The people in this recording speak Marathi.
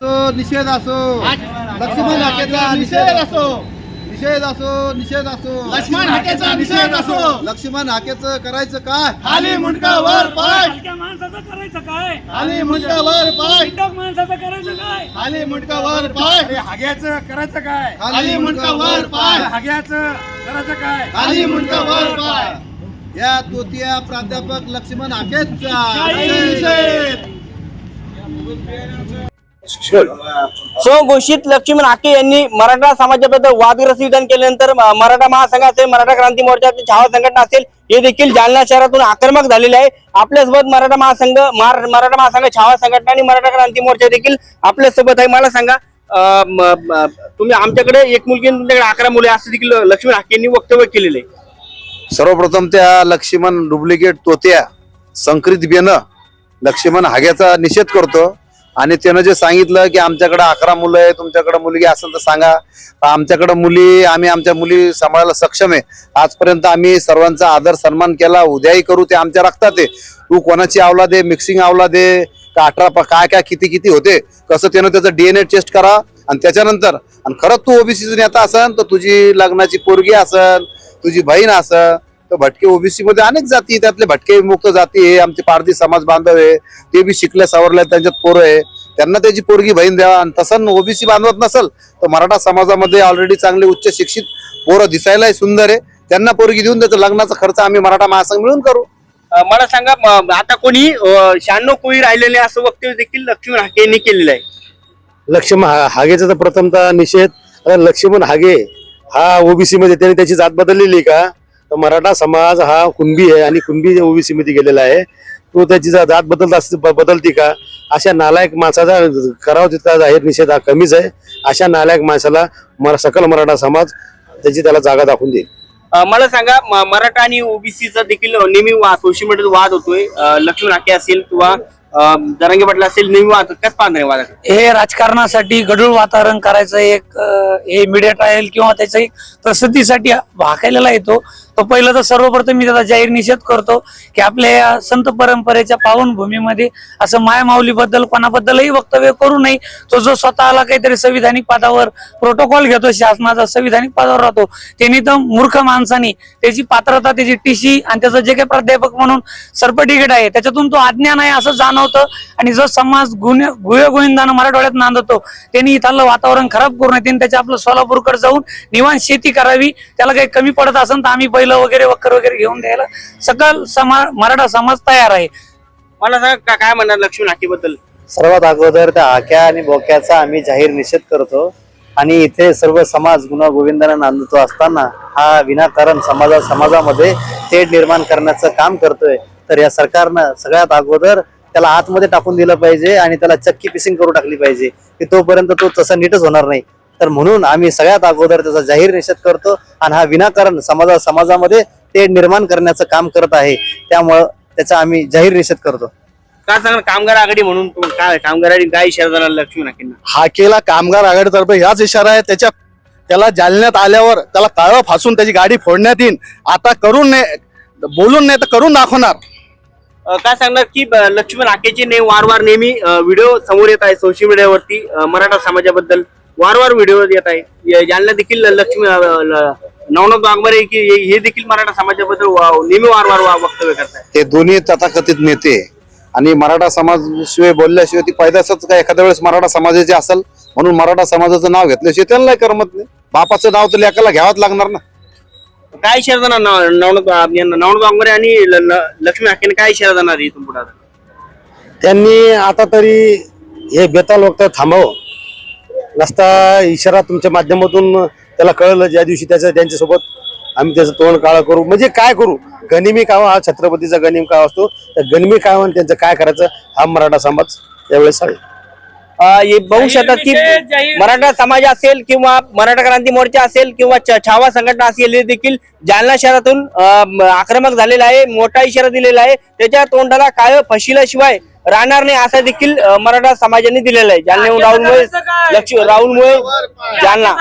तो निषेध असो. लक्ष्मण हाकेचा निषेध. असो. निषेध असो निषेध असो. लक्ष्मण हाकेचा निषेध असो. लक्ष्मण हाकेचं करायचं काय? खाली मुंडका वर पाय माणसाचं करायचं काय? खाली मुंडका वर पाय माणसाचं करायचं काय? खाली मुंडका वर पाय हाग्याचं करायचं काय? खाली मुंडका वर पाय. हाग्याचं करायचं काय? खाली मुंडका वर पाय. या तोतिया प्राध्यापक लक्ष्मण हाकेचा. निषेध स्वघोषित लक्ष्मण हाके यांनी मराठा समाजाबद्दल वादग्रस्त विधान केल्यानंतर मराठा महासंघ असेल मराठा क्रांती मोर्चा छावा संघटना असेल हे देखील जालना शहरातून आक्रमक झालेले आहे. आपल्यासोबत मराठा महासंघ मार- मराठा महासंघ छावा संघटना आणि मराठा क्रांती मोर्चा देखील आपल्यासोबत आहे. मला सांगा अं, तुम्ही आमच्याकडे एक मुलगी तुमच्याकडे अकरा मुले असं देखील लक्ष्मण हाके यांनी वक्तव्य केलेले सर्वप्रथम त्या लक्ष्मण डुप्लिकेट तोत्या संकरित बेन लक्ष्मण हाग्याचा निषेध करतो. आणि त्यानं जे सांगितलं की आमच्याकडे अकरा मुलं आहे तुमच्याकडे मुलगी असेल तर सांगा. आमच्याकडे मुली आम्ही आमच्या मुली सांभाळायला सक्षम आहे. आजपर्यंत आम्ही सर्वांचा आदर सन्मान केला. उद्याही करू ते आमच्या रक्तात आहे. तू कोणाची आवला दे मिक्सिंग आवला दे का अठरा काय काय किती किती होते? कसं त्यानं त्याचं डीएनए टेस्ट करा. आणि त्याच्यानंतर आणि खरंच तू ओबीसी नेता असन तर तुझी लग्नाची पोरगी असन तुझी बहीण असन तर भटके ओबीसी मध्ये अनेक जाती आहे. त्यातले भटके मुक्त जाती आहे. आमचे पारधी समाज बांधव आहे. ते बी शिकले सवरले त्यांच्यात पोरं आहे. त्यांना त्याची पोरगी बहीण द्यावा. आणि तसं ओबीसी बांधवत नसल तर मराठा समाजामध्ये ऑलरेडी चांगले उच्च शिक्षित पोरं दिसायलाही सुंदर आहे. त्यांना पोरगी देऊन त्याचा लग्नाचा खर्च आम्ही मराठा महासंघ मिळून करू. मला सांगा आता कोणी शहाण्णव कोळी राहिलेले असं वक्तव्य देखील लक्ष्मण हाके यांनी केलेलं आहे. लक्ष्मण हा- हागेचा तर प्रथमतः निषेध. लक्ष्मण हागे हा ओबीसी मध्ये त्याने त्याची जात बदललेली का? तर मराठा समाज हा कुणबी आहे आणि कुणबी ओबीसी मध्ये गेलेला आहे तो त्याची जात बदलत बदलती का? अशा नालायक माणसाचा करावा तिथला जाहीर निषेध हा कमीच आहे. अशा नालायक माणसाला मरा सकल मराठा समाज त्याची त्याला जागा दाखवून देईल. मला सांगा मराठा आणि ओबीसीचा देखील नेहमी वाद सोशल मीडियात वाद होतोय. अ, लक्ष्मण हाके असेल किंवा जरांगे पाटील असेल नेहमी वाद. कसं पाहणार वाद? हे राजकारणासाठी गढूळ वातावरण करायचं एक हे मीडिया ट्रायल किंवा त्याच्या एक प्रसिद्धीसाठी भाकायला येतो. तो पहिलं तर सर्वप्रथम मी त्याचा जाहीर निषेध करतो की आपल्या या संत परंपरेच्या पावनभूमीमध्ये असं मायामाऊलीबद्दल कोणाबद्दलही वक्तव्य करू नये. तो जो स्वतःला काहीतरी संविधानिक पदावर प्रोटोकॉल घेतो शासनाचा संविधानिक पदावर राहतो त्यांनी तर मूर्ख माणसानी त्याची पात्रता त्याची टीसी आणि त्याचं जे काही प्राध्यापक म्हणून सर्पटिकेट आहे त्याच्यातून तो अज्ञान आहे असं जाणवतं. आणि जो समाज गुन्हे गुहेगोविंदानं मराठवाड्यात नांदतो त्यांनी इथलं वातावरण खराब करू नये त्यांनी त्याच्या आपलं सोलापूरकडे जाऊन निवांत शेती करावी त्याला काही कमी पडत असेल तर आम्ही बैल वगैरे वक्कर वगैरे घेऊन द्यायला सकल समाज मराठा समाज तयार आहे. मला सांगा का- काय म्हणणार लक्ष्मण हाके बद्दल सर्वात अगोदर त्या हाक्या आणि बोक्याचा आम्ही जाहीर निषेध करतो. आणि इथे सर्व समाज गुन्हा गोविंदानं नांदतो असताना हा विनाकारण समाजा समाजामध्ये तेढ निर्माण करण्याचं काम करतोय. तर या सरकारनं सगळ्यात अगोदर त्याला आतमध्ये टाकून दिलं पाहिजे आणि त्याला चक्की पिसिंग करून टाकली पाहिजे. की तोपर्यंत तो तसा नीटच होणार नाही. तर म्हणून आम्ही सगळ्यात अगोदर त्याचा जाहीर निषेध करतो आणि हा विनाकारण समाजा समाजामध्ये तेढ निर्माण करण्याचं काम करत आहे. त्यामुळं त्याचा आम्ही जाहीर निषेध करतो. काय सांगणार कामगार आघाडी म्हणून काय कामगार आघाडी काय इशारा देणार लक्ष्मण हाकेंना हाकेला कामगार आघाडीतर्फे हाच इशारा आहे. त्याच्या त्याला जालन्यात आल्यावर त्याला काळं फासून त्याची गाडी फोडण्यात येईल आता करून नाही बोलून नाही तर करून दाखवणार. अ, काय सांगणार की ब- लक्ष्मण हाकेचे ने वारंवार नेहमी व्हिडिओ समोर येत आहे सोशल मीडियावरती मराठा समाजाबद्दल. वारंवार व्हिडिओ येत आहे. या- यांना देखील लक्ष्मी नवनाथ वाघमारे की हे- हे देखील मराठा समाजाबद्दल नेहमी वारंवार वा- वक्तव्य करतात ते दोन्ही तथाकथित नेते आणि मराठा समाज शिवाय बोलल्याशिवाय ती पैदासच काय? एखाद्या वेळेस मराठा समाजाचे असेल म्हणून मराठा समाजाचं नाव घेतल्याशिवाय त्यांना करमत नाही. बापाचं नाव तर लेकाला घ्यावंच लागणार ना. काय देणार नव- नवनाथ नवनाथ वाघमारे आणि लक्ष्मी हाकेने काय इशारा देणार इथून पुढे त्यांनी आता तरी हे बेताल वक्तव्य थांबव. नसता इशारा तुमच्या माध्यमातून त्याला कळलं ज्या दिवशी त्याचं त्यांच्यासोबत आम्ही त्याचं तोंड काळं करू. म्हणजे काय करू? गनिमी कावा हा? छत्रपतीचा गनिम काव असतो? त्या गनिमी कावा आणि त्यांचं काय करायचं? हा मराठा समाज त्यावेळेस सांगेल अ, हे बघू शकतात की मराठा समाज असेल किंवा मराठा क्रांती मोर्चा असेल किंवा छावा संघटना असेल हे देखील जालना शहरातून आक्रमक झालेला आहे मोठा इशारा दिलेला आहे. त्याच्या तोंडाला काय फशिल्याशिवाय राहणार नाही असा देखील मराठा समाजाने दिलेला आहे. जालन्याहून राहुल मुळे लक्ष राहुल मुळे जालना.